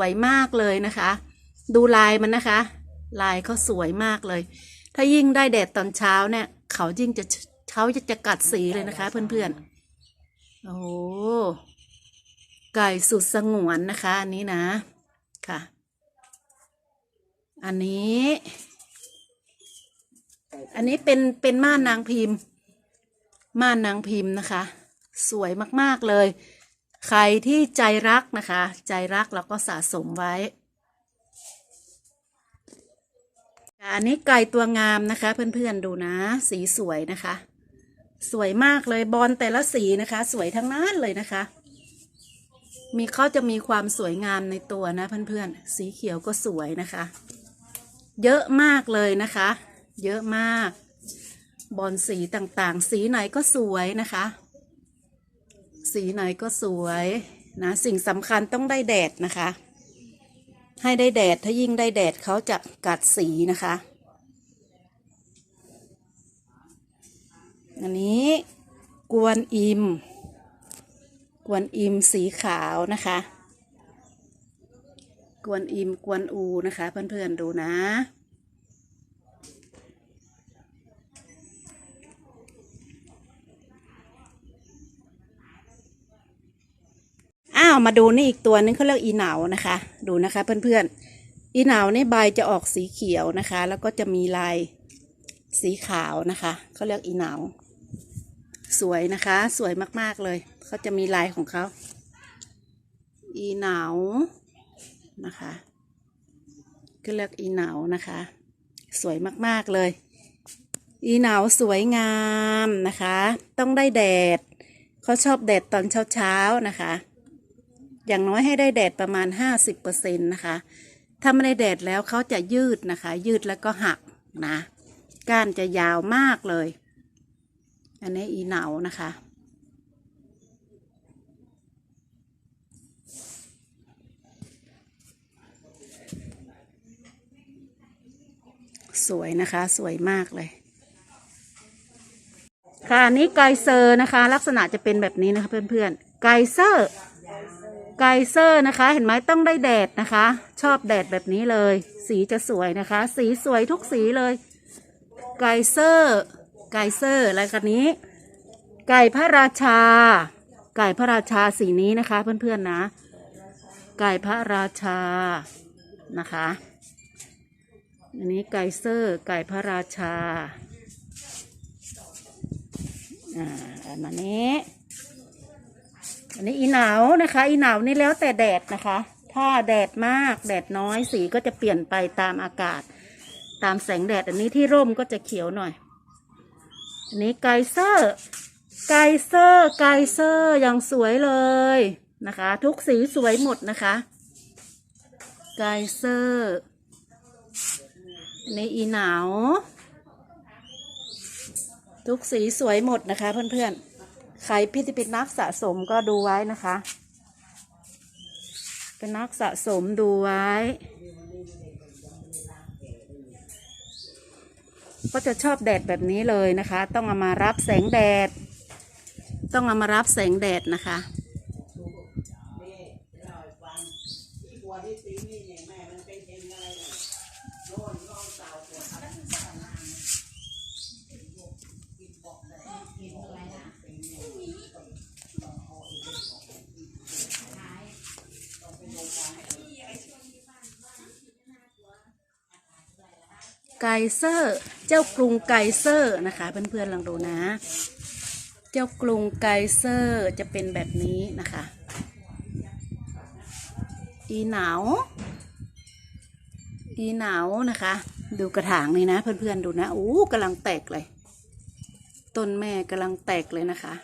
วยมากเลยนะคะ ดูลายมันนะคะ ลายเขาสวยมากเลย ถ้ายิ่งได้แดดตอนเช้าเนี่ย เขายิ่งจะเขาจะจะกัดสีเลยนะคะ เพื่อนๆ โอ้โหไก่สุดสงวนนะคะ อันนี้นะ ค่ะ อันนี้ อันนี้เป็นเป็นม่านนางพิมพ์ ม่านนางพิมพ์นะคะ สวยมากๆเลย ใครที่ใจรักนะคะ ใจรักเราก็สะสมไว้อันนี้ไก่ตัวงามนะคะ เพื่อนๆดูนะ สีสวยนะคะ สวยมากเลยบอลแต่ละสีนะคะ สวยทั้งนั้นเลยนะคะ มีเขาจะมีความสวยงามในตัวนะเพื่อนๆสีเขียวก็สวยนะคะ เยอะมากเลยนะคะ เยอะมาก บอลสีต่างๆ สีไหนก็สวยนะคะ สีไหนก็สวยนะสิ่งสำคัญต้องได้แดดนะคะ ให้ได้แดดถ้ายิ่งได้แดดเขาจะกัดสีนะคะ อันนี้กวนอิม กวนอิมสีขาวนะคะ กวนอิมกวนอูนะคะ เพื่อนๆดูนะาวมาดูนี่อีกตัวนึงเขาเรียกอีเหนานะคะ ดูนะคะเพื่อนๆ อีเหนานี่ใบจะออกสีเขียวนะคะ แล้วก็จะมีลายสีขาวนะคะเขาเรียกอีเหนาสวยนะคะ สวยมากๆเลยเขาจะมีลายของเขาอีเหนานะคะก็เรียกอีเหนานะคะ สวยมากๆเลย อีเหนาสวยงามนะคะ ต้องได้แดดเขาชอบแดดตอนเช้าๆนะคะ อย่างน้อยให้ได้แดดประมาณ 50%นะคะ ถ้าไม่ได้แดดแล้วเขาจะยืดนะคะ ยืดแล้วก็หักนะก้านจะยาวมากเลย อันนี้อีเหนานะคะ สวยนะคะสวยมากเลย ค่ะอันนี้ไกเซอร์นะคะ ลักษณะจะเป็นแบบนี้นะคะเพื่อนๆไกเซอร์ ไกเซอร์นะคะ เห็นไหมต้องได้แดดนะคะ ชอบแดดแบบนี้เลย สีจะสวยนะคะ สีสวยทุกสีเลย ไกเซอร์ ไกเซอร์อะไรกันนี้ ไก่พระราชา ไก่พระราชาสีนี้นะคะ เพื่อนๆนะ ไก่พระราชานะคะอันนี้ไกเซอร์ไก่พระราชา อ่าอันนี้ อันนี้อีหนาวนะคะ อีหนาวนี่แล้วแต่แดดนะคะ ถ้าแดดมากแดดน้อยสีก็จะเปลี่ยนไปตามอากาศ ตามแสงแดด อันนี้ที่ร่มก็จะเขียวหน่อย อันนี้ไกเซอร์ไกเซอร์ไกเซอร์อย่างสวยเลยนะคะ ทุกสีสวยหมดนะคะไกเซอร์อันนี้อีหนาว ทุกสีสวยหมดนะคะเพื่อนๆ ใครพี่ที่เป็นนักสะสมก็ดูไว้นะคะ เป็นนักสะสมดูไว้ ก็จะชอบแดดแบบนี้เลยนะคะ ต้องเอามารับแสงแดด ต้องเอามารับแสงแดดนะคะ ไกเซอร์ เจ้ากรุงไกเซอร์นะคะ เพื่อนๆลองดูนะ เจ้ากรุงไกเซอร์จะเป็นแบบนี้นะคะ อีหนาวอีหนาวนะคะ ดูกระถางนี่นะ เพื่อนๆดูนะอู้กำลังแตกเลย ต้นแม่กำลังแตกเลยนะคะ